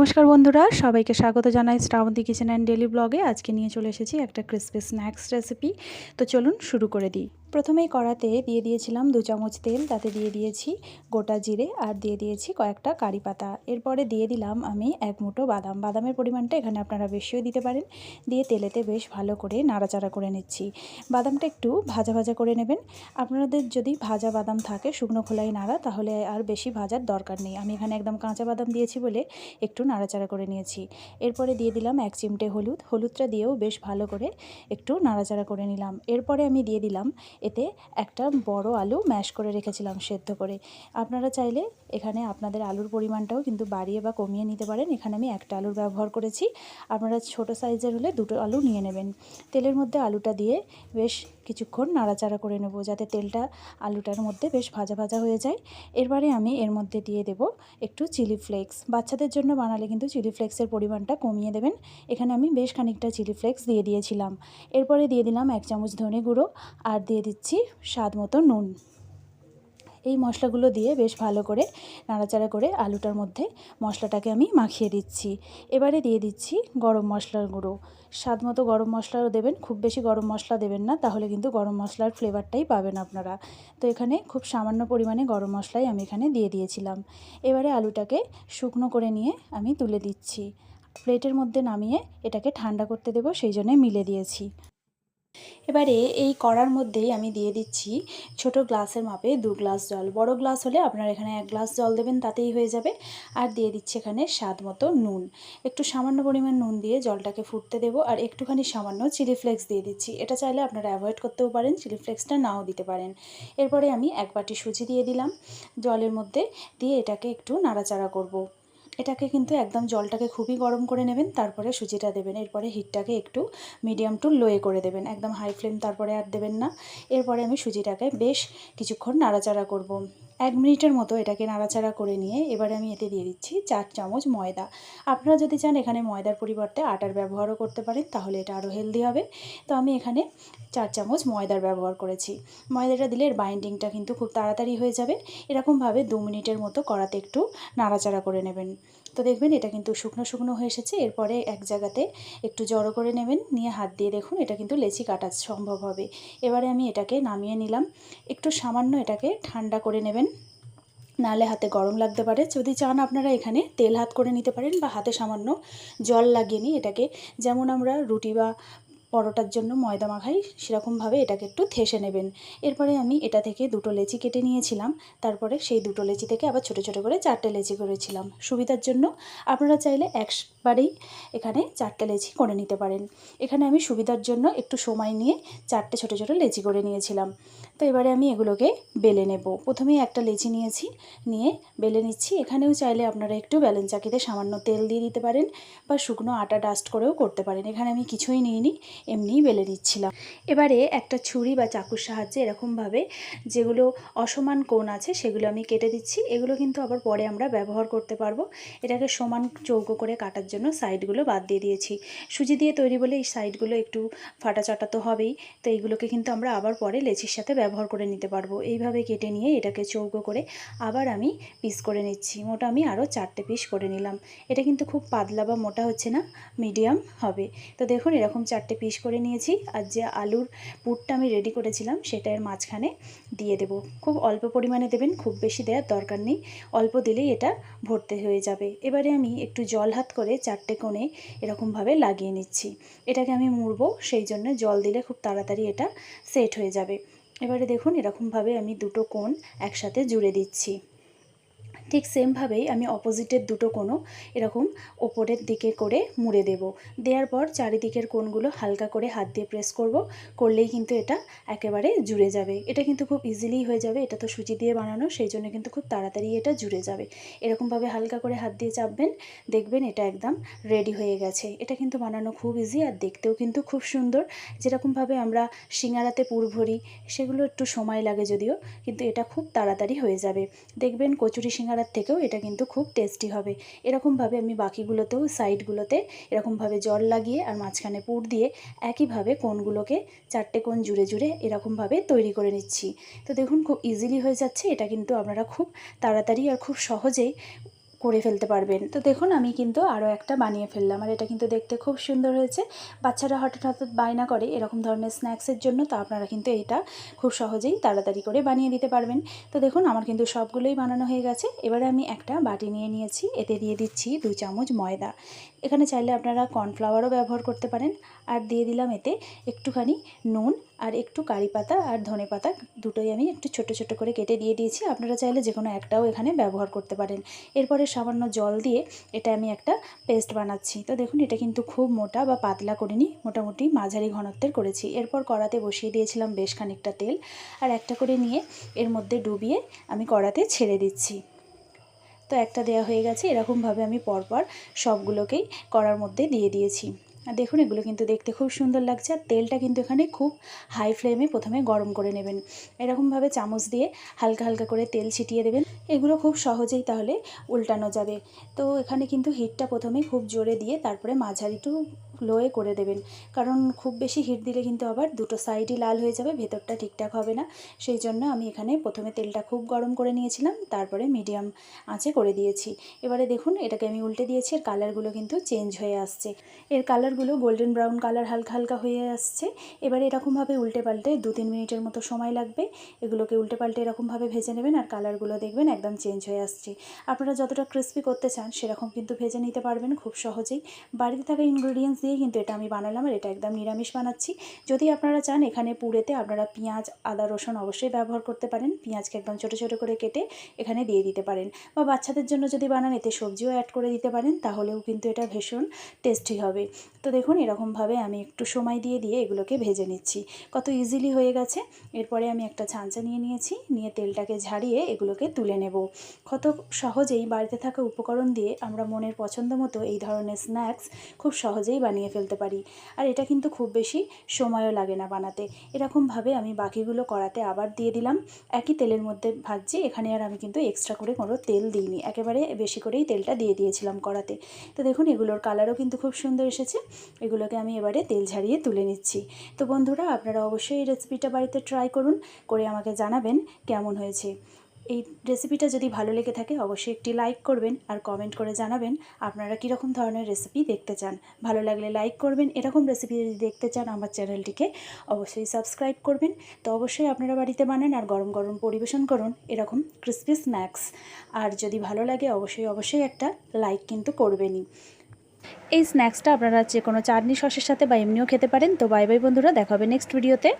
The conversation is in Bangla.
নমস্কার বন্ধুরা, সবাইকে স্বাগত জানাই শ্রাবন্তী কিচেন অ্যান্ড ডেলি ব্লগে। আজকে নিয়ে চলে এসেছি একটা ক্রিসপি স্ন্যাক্স রেসিপি তো চলুন শুরু করে দিই। প্রথমেই কড়াতে দিয়ে দিয়েছিলাম দু চামচ তেল, তাতে দিয়ে দিয়েছি গোটা জিরে আর দিয়ে দিয়েছি কয়েকটা কারি পাতা। এরপরে দিয়ে দিলাম আমি এক মুঠো বাদাম। বাদামের পরিমাণটা এখানে আপনারা বেশিও দিতে পারেন। দিয়ে তেলেতে বেশ ভালো করে নাড়াচাড়া করে নিচ্ছি। বাদামটা একটু ভাজা ভাজা করে নেবেন। আপনাদের যদি ভাজা বাদাম থাকে শুকনো খোলাই নাড়া, তাহলে আর বেশি ভাজার দরকার নেই। আমি এখানে একদম কাঁচা বাদাম দিয়েছি বলে একটু নাড়াচাড়া করে নিয়েছি। এরপরে দিয়ে দিলাম এক চিমটে হলুদ। হলুদটা দিয়েও বেশ ভালো করে একটু নাড়াচাড়া করে নিলাম। এরপরে আমি দিয়ে দিলাম এতে একটা বড় আলু ম্যাশ করে রেখেছিলাম সেদ্ধ করে। আপনারা চাইলে এখানে আপনাদের আলুর পরিমাণটাও কিন্তু বাড়িয়ে বা কমিয়ে নিতে পারেন। এখানে আমি একটা আলুর ব্যবহার করেছি। আপনারা ছোট সাইজের হলে দুটো আলু নিয়ে নেবেন। তেলের মধ্যে আলুটা দিয়ে বেশ কিছুক্ষণ নাড়াচাড়া করে নেব যাতে তেলটা আলুটার মধ্যে বেশ ভাজা ভাজা হয়ে যায়। এরপরে আমি এর মধ্যে দিয়ে দেব একটু চিলি ফ্লেক্স বাচ্চাদের জন্য বানালে কিন্তু চিলি ফ্লেক্সের পরিমাণটা কমিয়ে দেবেন। এখানে আমি বেশ খানিকটা চিলি ফ্লেক্স দিয়ে দিয়েছিলাম। এরপরে দিয়ে দিলাম এক চামচ ধনে গুঁড়ো। আর দিয়ে দিচ্ছি স্বাদ মতো নুন। এই মশলাগুলো দিয়ে বেশ ভালো করে নাড়াচাড়া করে আলুটার মধ্যে মশলাটাকে আমি মাখিয়ে দিচ্ছি। এবারে দিয়ে দিচ্ছি গরম মশলার গুঁড়ো। স্বাদ মতো গরম মশলাও দেবেন, খুব বেশি গরম মশলা দেবেন না, তাহলে কিন্তু গরম মশলার ফ্লেভারটাই পাবেন আপনারা। তো এখানে খুব সামান্য পরিমাণে গরম মশলাই আমি এখানে দিয়ে দিয়েছিলাম। এবারে আলুটাকে শুকনো করে নিয়ে আমি তুলে দিচ্ছি। প্লেটের মধ্যে নামিয়ে এটাকে ঠান্ডা করতে দেবো, সেই জন্যে মিলে দিয়েছি। এবারে এই কড়ার মধ্যেই আমি দিয়ে দিচ্ছি ছোট গ্লাসের মাপে দু গ্লাস জল। বড় গ্লাস হলে আপনারা এখানে এক গ্লাস জল দেবেন, তাতেই হয়ে যাবে। আর দিয়ে দিচ্ছি এখানে স্বাদ মতো নুন। একটু সামান্য পরিমাণ নুন দিয়ে জলটাকে ফুটতে দেবো আর একটুখানি সামান্য চিলি ফ্লেক্স দিয়ে দিচ্ছি। এটা চাইলে আপনারা অ্যাভয়েড করতেও পারেন, চিলি ফ্লেক্সটা নাও দিতে পারেন। এরপরে আমি এক বাটি সুজি দিয়ে দিলাম। জলের মধ্যে দিয়ে এটাকে একটু নাড়াচাড়া করব। এটাকে কিন্তু একদম জলটাকে খুবই গরম করে নেবেন, তারপরে সুজিটা দেবেন। এরপরে হিটটাকে একটু মিডিয়াম টু লোয়ে করে দেবেন। একদম হাই ফ্লেম তারপরে আর দেবেন না। এরপরে আমি সুজিটাকে বেশ কিছুক্ষণ নাড়াচাড়া করব। এক মিনিটের মতো এটাকে নাড়াচাড়া করে নিয়ে এবারে আমি এতে দিয়ে দিচ্ছি চার চামচ ময়দা। আপনারা যদি চান এখানে ময়দার পরিবর্তে আটার ব্যবহারও করতে পারেন, তাহলে এটা আরও হেলদি হবে। তো আমি এখানে চার চামচ ময়দার ব্যবহার করেছি। ময়দাটা দিলে এর বাইন্ডিংটা কিন্তু খুব তাড়াতাড়ি হয়ে যাবে। এরকমভাবে দু মিনিটের মতো করাতে একটু নাড়াচাড়া করে নেবেন। তো দেখবেন এটা কিন্তু শুকনো শুকনো হয়ে এসেছে। এরপরে এক জায়গাতে একটু জড়ো করে নেবেন, নিয়ে হাত দিয়ে দেখুন এটা কিন্তু লেচি কাটা সম্ভব হবে। এবারে আমি এটাকে নামিয়ে নিলাম। একটু সামান্য এটাকে ঠান্ডা করে নেবেন। নালে হাতে গরম লাগতে পারে। যদি চান আপনারা এখানে তেল হাত করে নিতে পারেন বা হাতে সামান্য জল লাগিয়ে নিই এটাকে, যেমন আমরা রুটি বা পরোটার জন্য ময়দা মাখাই, সেরকমভাবে এটাকে একটু থেসে নেবেন। এরপরে আমি এটা থেকে দুটো লেচি কেটে নিয়েছিলাম। তারপরে সেই দুটো লেচি থেকে আবার ছোটো ছোটো করে চারটে লেচি করেছিলাম। সুবিধার জন্য আপনারা চাইলে একবারেই এখানে চারটে লেচি করে নিতে পারেন। এখানে আমি সুবিধার জন্য একটু সময় নিয়ে চারটে ছোটো ছোটো লেচি করে নিয়েছিলাম। তো এবারে আমি এগুলোকে বেলে নেব। প্রথমেই একটা লেচি নিয়েছি, নিয়ে বেলে নিচ্ছি। এখানেও চাইলে আপনারা একটু ব্যালেন্স চাকিতে সামান্য তেল দিয়ে দিতে পারেন বা শুকনো আটা ডাস্ট করেও করতে পারেন। এখানে আমি কিছুই নিইনি, এমনিই বেলে দিচ্ছিলাম এবারে একটা ছুরি বা চাকুর সাহায্যে এরকমভাবে যেগুলো অসমান কোণ আছে সেগুলো আমি কেটে দিচ্ছি। এগুলো কিন্তু আবার পরে আমরা ব্যবহার করতে পারব। এটাকে সমান চৌকো করে কাটার জন্য সাইডগুলো বাদ দিয়ে দিয়েছি। সুজি দিয়ে তৈরি বলে এই সাইডগুলো একটু ফাটা চাটা তো হবেই। তো এইগুলোকে কিন্তু আমরা আবার পরে লেচির সাথে ব্যবহার করে নিতে পারব। এইভাবে কেটে নিয়ে এটাকে চৌকো করে আবার আমি পিস করে নিচ্ছি। মোটা আমি আরও চারটে পিস করে নিলাম। এটা কিন্তু খুব পাতলা বা মোটা হচ্ছে না মিডিয়াম হবে। তো দেখুন, এরকম চারটে পিস করে নিয়েছি। আর যে আলুর পুরটা আমি রেডি করেছিলাম, সেটা এর মাঝখানে দিয়ে দেব। খুব অল্প পরিমাণে দেবেন, খুব বেশি দেওয়ার দরকার নেই। অল্প দিলেই এটা ভর্তি হয়ে যাবে। এবারে আমি একটু জল হাত করে চারটে কোণে এরকমভাবে লাগিয়ে নিচ্ছি। এটাকে আমি মুড়বো, সেই জন্য জল দিলে খুব তাড়াতাড়ি এটা সেট হয়ে যাবে। এবারে দেখুন এরকমভাবে আমি দুটো কোণ একসাথে জুড়ে দিচ্ছি। ঠিক সেমভাবেই আমি অপোজিটের দুটো কোনো এরকম ওপরের দিকে করে মুড়ে দেব। দেওয়ার পর চারিদিকের কোণগুলো হালকা করে হাত দিয়ে প্রেস করব, করলেই কিন্তু এটা একেবারে জুড়ে যাবে। এটা কিন্তু খুব ইজিলি হয়ে যাবে, এটা তো সুজি দিয়ে বানানো, সেই জন্য কিন্তু খুব তাড়াতাড়ি এটা জুড়ে যাবে। এরকমভাবে হালকা করে হাত দিয়ে চাপবেন, দেখবেন এটা একদম রেডি হয়ে গেছে। এটা কিন্তু বানানো খুব ইজি আর দেখতেও কিন্তু খুব সুন্দর। যেরকমভাবে আমরা সিঙ্গারাতে পুর ভরি, সেগুলো একটু সময় লাগে যদিও, কিন্তু এটা খুব তাড়াতাড়ি হয়ে যাবে। দেখবেন কচুরি সিঙ্গারা করার থেকেও এটা কিন্তু খুব টেস্টি হবে। এরকমভাবে আমি বাকিগুলোতেও সাইডগুলোতে এরকমভাবে জল লাগিয়ে আর মাঝখানে পুর দিয়ে একইভাবে কোনগুলোকে চারটে কোন জুড়ে জুড়ে এরকমভাবে তৈরি করে নিচ্ছি। তো দেখুন, খুব ইজিলি হয়ে যাচ্ছে। এটা কিন্তু আপনারা খুব তাড়াতাড়ি আর খুব সহজেই করে ফেলতে পারবেন। তো দেখুন, আমি কিন্তু আরও একটা বানিয়ে ফেললাম আর এটা কিন্তু দেখতে খুব সুন্দর হয়েছে। বাচ্চারা হঠাৎ হঠাৎ বায়না করে এরকম ধরনের স্ন্যাক্সের জন্য, তো আপনারা কিন্তু এটা খুব সহজেই তাড়াতাড়ি করে বানিয়ে দিতে পারবেন। তো দেখুন, আমার কিন্তু সবগুলোই বানানো হয়ে গেছে। এবারে আমি একটা বাটি নিয়ে নিয়েছি, এতে দিয়ে দিচ্ছি দু চামচ ময়দা। এখানে চাইলে আপনারা কর্নফ্লাওয়ারও ব্যবহার করতে পারেন। আর দিয়ে দিলাম এতে একটুখানি নুন আর একটু কারি পাতা আর ধনে পাতা দুটোই আমি একটু ছোট ছোট করে কেটে দিয়ে দিয়েছি। আপনারা চাইলে যে কোনো একটাও এখানে ব্যবহার করতে পারেন। এরপরে সামান্য জল দিয়ে এটা আমি একটা পেস্ট বানাচ্ছি। তো দেখুন, এটা কিন্তু খুব মোটা বা পাতলা করিনি, মোটামুটি মাঝারি ঘনত্বের করেছি। এরপর কড়াতে বসিয়ে দিয়েছিলাম বেশ খানিকটা তেল আর একটা করে নিয়ে এর মধ্যে ডুবিয়ে আমি কড়াতে ছেড়ে দিচ্ছি। তো একটা দেয়া হয়ে গেছে, এরকমভাবে আমি পরপর সবগুলোকেই কড়ার মধ্যে দিয়ে দিয়েছি। দেখুন, এগুলো কিন্তু দেখতে খুব সুন্দর লাগছে আর তেলটা কিন্তু এখানে খুব হাই ফ্লেমে প্রথমে গরম করে নেবেন। এরকমভাবে চামচ দিয়ে হালকা হালকা করে তেল ছিটিয়ে দেবেন। এগুলো খুব সহজেই তাহলে উল্টানো যাবে। তো এখানে কিন্তু হিটটা প্রথমে খুব জোরে দিয়ে তারপরে মাঝারি টু লোয়ে করে দেবেন। কারণ খুব বেশি হিট দিলে কিন্তু আবার দুটো সাইডই লাল হয়ে যাবে, ভেতরটা ঠিকঠাক হবে না। সেই জন্য আমি এখানে প্রথমে তেলটা খুব গরম করে নিয়েছিলাম, তারপরে মিডিয়াম আঁচে করে দিয়েছি। এবারে দেখুন, এটাকে আমি উল্টে দিয়েছি আর কালারগুলো কিন্তু চেঞ্জ হয়ে আসছে। এর কালারগুলো গোল্ডেন ব্রাউন কালার হালকা হালকা হয়ে আসছে। এবারে এরকমভাবে উল্টে পাল্টে দু তিন মিনিটের মতো সময় লাগবে। এগুলোকে উল্টে পাল্টে এরকমভাবে ভেজে নেবেন, আর কালারগুলো দেখবেন একদম চেঞ্জ হয়ে আসছে। আপনারা যতটা ক্রিস্পি করতে চান, সেরকম কিন্তু ভেজে নিতে পারবেন খুব সহজেই। বাড়িতে থাকা ইনগ্রিডিয়েন্টস দিয়ে কিন্তু এটা আমি বানালাম আর এটা একদম নিরামিষ বানাচ্ছি। যদি আপনারা চান, এখানে পুড়েতে আপনারা পেঁয়াজ, আদা, রসুন অবশ্যই ব্যবহার করতে পারেন। পেঁয়াজকে একদম ছোটো ছোটো করে কেটে এখানে দিয়ে দিতে পারেন। বা বাচ্চাদের জন্য যদি বানান, এতে সবজিও অ্যাড করে দিতে পারেন, তাহলেও কিন্তু এটা ভীষণ টেস্টি হবে। তো দেখুন, এরকমভাবে আমি একটু সময় দিয়ে দিয়ে এগুলোকে ভেজে নিচ্ছি। কত ইজিলি হয়ে গেছে। এরপরে আমি একটা ছাঁচা নিয়ে নিয়েছি। নিয়ে তেলটাকে ঝাড়িয়ে এগুলোকে তুলে নেব। কত সহজেই বাড়িতে থাকা উপকরণ দিয়ে আমরা মনের পছন্দ মতো এই ধরনের স্ন্যাক্স খুব সহজেই বানিয়ে ফেলতে পারি। আর এটা কিন্তু খুব বেশি সময়ও লাগে না বানাতে। এরকমভাবে আমি বাকিগুলো কড়াতে আবার দিয়ে দিলাম। একই তেলের মধ্যে ভাজছি। এখানে আর আমি কিন্তু এক্সট্রা করে কোনো তেল দিইনি। একেবারে বেশি করেই তেলটা দিয়ে দিয়েছিলাম কড়াতে। তো দেখুন, এগুলোর কালারও কিন্তু খুব সুন্দর এসেছে। এগুলোকে আমি এবারে তেল ঝারিয়ে তুলে নিচ্ছি। তো বন্ধুরা, আপনারা অবশ্যই এই রেসিপিটা বাড়িতে ট্রাই করুন। করে আমাকে জানাবেন কেমন হয়েছে। এই রেসিপিটা যদি ভালো লেগে থাকে, অবশ্যই একটি লাইক করবেন আর কমেন্ট করে জানাবেন আপনারা কীরকম ধরনের রেসিপি দেখতে চান। ভালো লাগলে লাইক করবেন, এরকম রেসিপি যদি দেখতে চান আমার চ্যানেলটিকে অবশ্যই সাবস্ক্রাইব করবেন। তো অবশ্যই আপনারা বাড়িতে বানান আর গরম গরম পরিবেশন করুন এরকম ক্রিসপি স্ন্যাক্স আর যদি ভালো লাগে, অবশ্যই অবশ্যই একটা লাইক কিন্তু করবেনই। এই স্ন্যাক্সটা আপনারা যে কোনো চাটনি, সসের সাথে বা এমনিও খেতে পারেন। তো বাই বাই বন্ধুরা, দেখা হবে নেক্সট ভিডিওতে